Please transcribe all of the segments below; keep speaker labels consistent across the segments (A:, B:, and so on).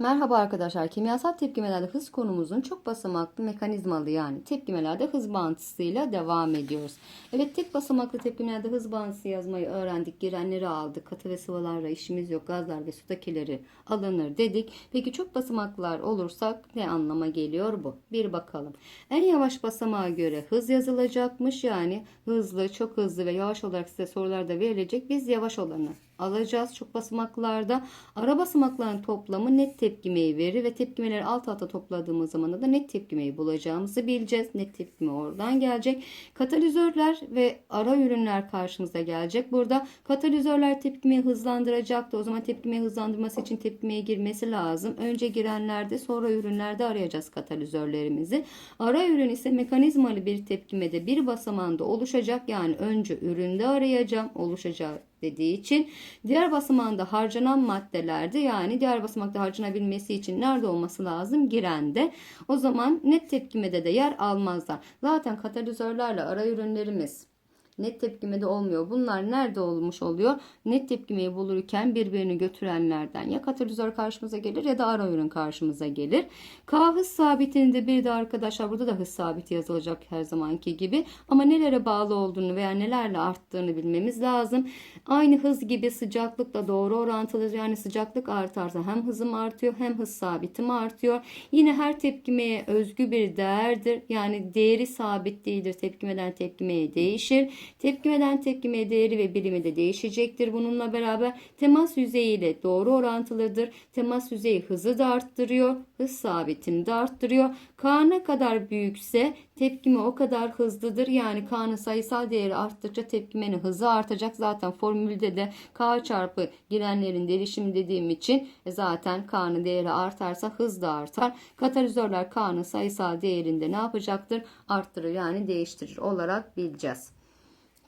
A: Merhaba arkadaşlar. Kimyasal tepkimelerde hız konumuzun çok basamaklı mekanizmalı yani tepkimelerde hız bağıntısıyla devam ediyoruz. Evet tek basamaklı tepkimelerde hız bağıntısı yazmayı öğrendik. Girenleri aldık. Katı ve sıvılarla işimiz yok. Gazlar ve sudakileri alınır dedik. Peki çok basamaklar olursak ne anlama geliyor bu? Bir bakalım. En yavaş basamağa göre hız yazılacakmış. Yani hızlı, çok hızlı ve yavaş olarak size sorularda verilecek. Biz yavaş olanı alacağız. Çok basamaklarda ara basamakların toplamı net tepkimeyi verir ve tepkimeleri alt alta topladığımız zaman da net tepkimeyi bulacağımızı bileceğiz. Net tepkime oradan gelecek. Katalizörler ve ara ürünler karşımıza gelecek. Burada katalizörler tepkimeyi hızlandıracaktı. O zaman tepkimeyi hızlandırması için tepkimeye girmesi lazım. Önce girenlerde sonra ürünlerde arayacağız katalizörlerimizi. Ara ürün ise mekanizmalı bir tepkimede bir basamanda oluşacak. Yani önce üründe arayacağım oluşacağı dediği için diğer basamağında harcanan maddelerde yani diğer basamakta harcanabilmesi için nerede olması lazım? Girende. O zaman net tepkimede de yer almazlar. Zaten katalizörlerle ara ürünlerimiz net tepkimede olmuyor. Bunlar nerede olmuş oluyor? Net tepkimeyi bulurken birbirini götürenlerden ya katalizör karşımıza gelir ya da ara ürün karşımıza gelir. K hız sabitinde bir de arkadaşlar burada da hız sabiti yazılacak her zamanki gibi. Ama nelere bağlı olduğunu veya nelerle arttığını bilmemiz lazım. Aynı hız gibi sıcaklıkla doğru orantılı yani sıcaklık artarsa hem hızım artıyor hem hız sabitim artıyor. Yine her tepkimeye özgü bir değerdir. Yani değeri sabit değildir. Tepkimeden tepkimeye değişir. Tepkimeden tepkimeye değeri ve birimi de değişecektir. Bununla beraber temas yüzeyi ile doğru orantılıdır. Temas yüzeyi hızı da arttırıyor. Hız sabitini de arttırıyor. K ne kadar büyükse tepkime o kadar hızlıdır. Yani K'nın sayısal değeri arttıkça tepkimenin hızı artacak. Zaten formülde de K çarpı girenlerin derişimi dediğim için e, zaten K'nın değeri artarsa hız da artar. Katalizörler K'nın sayısal değerinde ne yapacaktır? Arttırır yani değiştirir olarak bileceğiz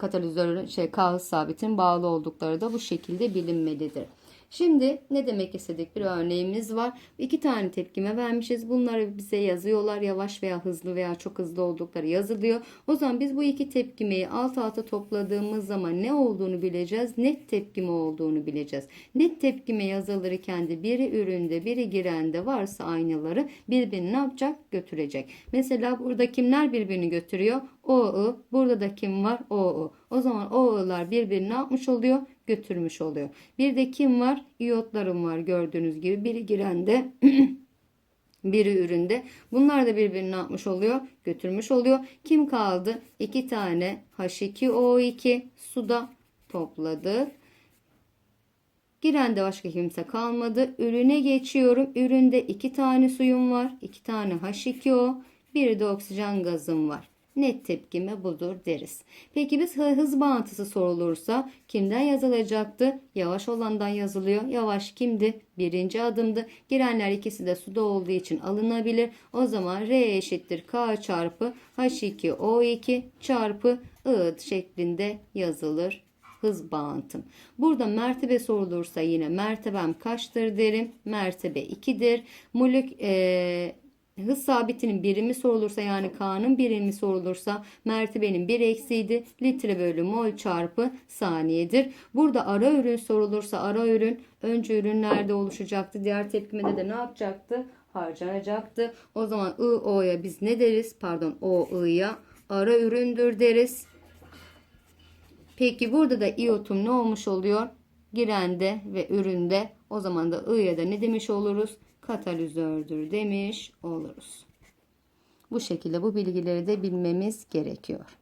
A: katalizörün şey K hız sabitin bağlı oldukları da bu şekilde bilinmelidir. Şimdi ne demek istedik? Bir örneğimiz var. İki tane tepkime vermişiz. Bunları bize yazıyorlar. Yavaş veya hızlı veya çok hızlı oldukları yazılıyor. O zaman biz bu iki tepkimeyi alt alta topladığımız zaman ne olduğunu bileceğiz. Net tepkime olduğunu bileceğiz. Net tepkime yazılırken de biri üründe biri girende varsa aynaları birbirini ne yapacak? Götürecek. Mesela burada kimler birbirini götürüyor? O, Burada da kim var? O, O zaman O'lar birbirini ne yapmış oluyor? götürmüş oluyor. Bir de kim var? İyotlarım var gördüğünüz gibi. Biri girende biri üründe. Bunlar da birbirini ne yapmış oluyor? Götürmüş oluyor. Kim kaldı? İki tane H2O2 suda topladık. Girende başka kimse kalmadı. Ürüne geçiyorum. Üründe iki tane suyum var. iki tane H2O. Bir de oksijen gazım var. Net tepkime budur deriz. Peki biz hız bağıntısı sorulursa kimden yazılacaktı? Yavaş olandan yazılıyor. Yavaş kimdi? Birinci adımdı. Girenler ikisi de suda olduğu için alınabilir. O zaman R eşittir K çarpı H2O2 çarpı I şeklinde yazılır hız bağıntım. Burada mertebe sorulursa yine mertebem kaçtır derim. Mertebe 2'dir. Molek, e, hız sabitinin birimi sorulursa yani K'nın birimi sorulursa mertebenin bir eksiydi. Litre bölü mol çarpı saniyedir. Burada ara ürün sorulursa ara ürün önce ürünlerde oluşacaktı. Diğer tepkimede de ne yapacaktı? Harcanacaktı. O zaman I, O'ya biz ne deriz? Pardon O, I'ya ara üründür deriz. Peki burada da iotum ne olmuş oluyor? Girende ve üründe. O zaman da I'ya da ne demiş oluruz? Katalizördür demiş oluruz. Bu şekilde bu bilgileri de bilmemiz gerekiyor.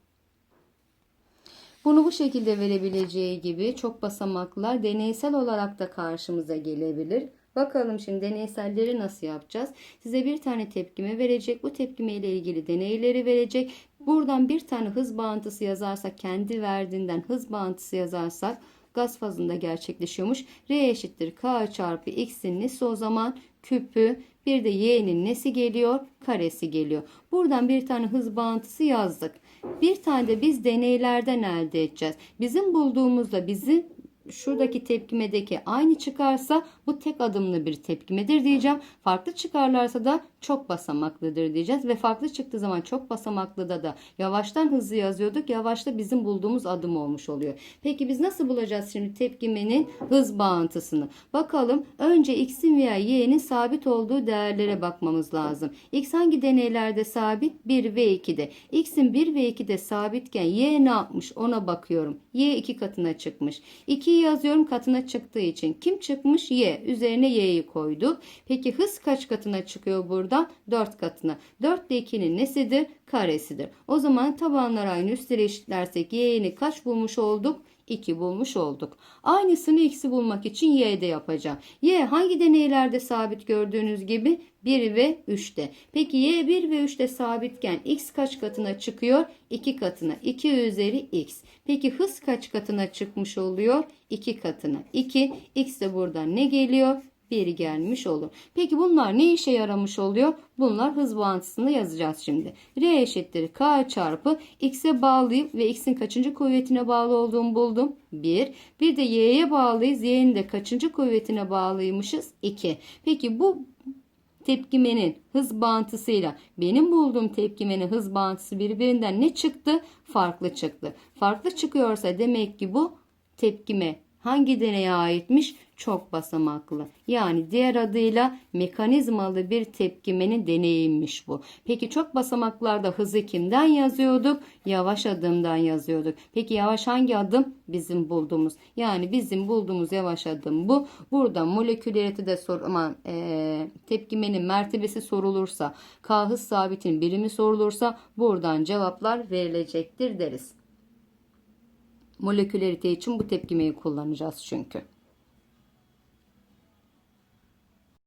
A: Bunu bu şekilde verebileceği gibi çok basamaklar deneysel olarak da karşımıza gelebilir. Bakalım şimdi deneyselleri nasıl yapacağız? Size bir tane tepkime verecek. Bu tepkime ile ilgili deneyleri verecek. Buradan bir tane hız bağıntısı yazarsak kendi verdiğinden hız bağıntısı yazarsak gaz fazında gerçekleşiyormuş. R eşittir K çarpı X'in nesi o zaman küpü bir de y'nin nesi geliyor? Karesi geliyor. Buradan bir tane hız bağıntısı yazdık. Bir tane de biz deneylerden elde edeceğiz. Bizim bulduğumuzda bizi şuradaki tepkimedeki aynı çıkarsa bu tek adımlı bir tepkimedir diyeceğim. Farklı çıkarlarsa da çok basamaklıdır diyeceğiz ve farklı çıktığı zaman çok basamaklıda da yavaştan hızlı yazıyorduk. Yavaşta bizim bulduğumuz adım olmuş oluyor. Peki biz nasıl bulacağız şimdi tepkimenin hız bağıntısını? Bakalım önce x'in veya y'nin sabit olduğu değerlere bakmamız lazım. x hangi deneylerde sabit? 1 ve 2'de. x'in 1 ve 2'de sabitken y ne yapmış ona bakıyorum. y 2 katına çıkmış. 2'yi yazıyorum katına çıktığı için. Kim çıkmış? y. Üzerine y'yi koyduk. Peki hız kaç katına çıkıyor buradan? 4 katına. 4 de 2'nin nesidir? Karesidir. O zaman tabanlar aynı üstleri eşitlersek y'ni kaç bulmuş olduk? 2 bulmuş olduk. Aynısını x'i bulmak için y'de yapacağım. y hangi deneylerde sabit gördüğünüz gibi? 1 ve 3'te. Peki y 1 ve 3'te sabitken x kaç katına çıkıyor? 2 katına. 2 üzeri x. Peki hız kaç katına çıkmış oluyor? 2 katına. 2. x de buradan ne geliyor? 1 gelmiş olur. Peki bunlar ne işe yaramış oluyor? Bunlar hız bağıntısını yazacağız şimdi. R eşittir K çarpı X'e bağlayıp ve X'in kaçıncı kuvvetine bağlı olduğunu buldum. 1. Bir de Y'ye bağlıyız. Y'nin de kaçıncı kuvvetine bağlıymışız? 2. Peki bu tepkimenin hız bağıntısıyla benim bulduğum tepkimenin hız bağıntısı birbirinden ne çıktı? Farklı çıktı. Farklı çıkıyorsa demek ki bu tepkime hangi deneye aitmiş? Çok basamaklı. Yani diğer adıyla mekanizmalı bir tepkimenin deneyiymiş bu. Peki çok basamaklarda hızı kimden yazıyorduk? Yavaş adımdan yazıyorduk. Peki yavaş hangi adım? Bizim bulduğumuz. Yani bizim bulduğumuz yavaş adım bu. Burada molekülerite de sor eee, tepkimenin mertebesi sorulursa, K hız sabitin birimi sorulursa buradan cevaplar verilecektir deriz. Molekülerite için bu tepkimeyi kullanacağız çünkü.